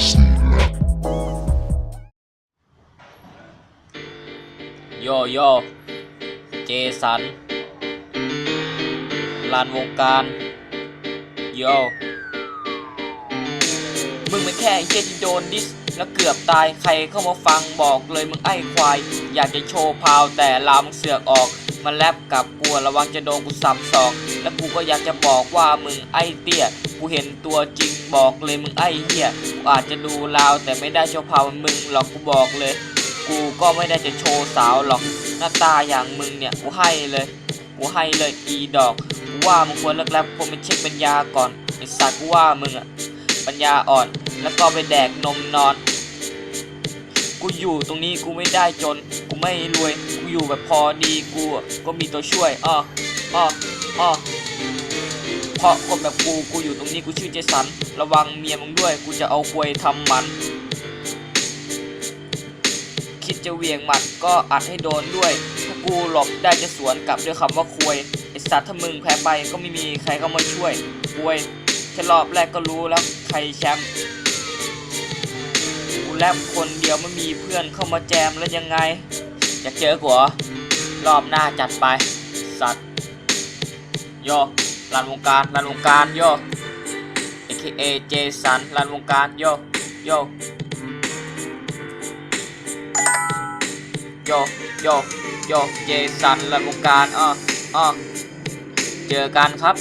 SD Lab. โยโยเจสัน ลานวงการโยมึงเป็นแค่ไอ้เฮียที่โดนดิส แล้วเกือบตายใครเข้ามาฟังบอกเลยมึงไอ้ควาย อยากจะโชว์พาวแต่ลามึงเสือกออก มันแลบกับกูระวังจะโดนกูสับศอกแล้วกูก็อยากจะบอกว่ามึงไอ้เตี้ย กูเห็นตัวจริงบอกเลยมึงไอ้เหี้ย กูอาจจะดูลาวแต่ไม่ได้โชว์พาวมึงหรอกกูบอกเลย กูก็ไม่ได้จะโชว์สาวหรอก หน้าตาอย่างมึงเนี่ยกูให้เลย กูให้เลยอีดอก กูว่ามึงควรเลิกแรปควรไปเช็คปัญญาก่อนไอ้สัตว์กูว่ามึงอะปัญญาอ่อน แล้วก็ไปแดกนมนอน กูอยู่ตรงนี้กูไม่ได้จน กูไม่รวย กูอยู่แบบพอดีกูก็มีตัวช่วยอ้ออ้ออ้อเพราะคนแบบกูกูอยู่ตรงนี้กูชื่อเจสัน ระวังเมียมึงด้วย กูจะเอาควยทำมัน คิดจะเวียงหมัดก็อัดให้โดนด้วยถ้ากูหลบได้จะสวนกลับด้วยคำว่าควยไอสัตว์ถ้ามึงแพ้ไปก็ไม่มีใครเข้ามาช่วยควยแค่รอบแรกก็รู้แล้วใครแชมป์ กูแรปคนเดียวไม่มีเพื่อนเข้ามาแจมแล้วยังไง อยากเจอกูเหรอรอบหน้าจัดไป สัตว์โยรันวงการรันวงการโย AKA เจสันรันวงการโยโยโยโยโยเจสันรันวงการอ้ออ้อเจอกันครับ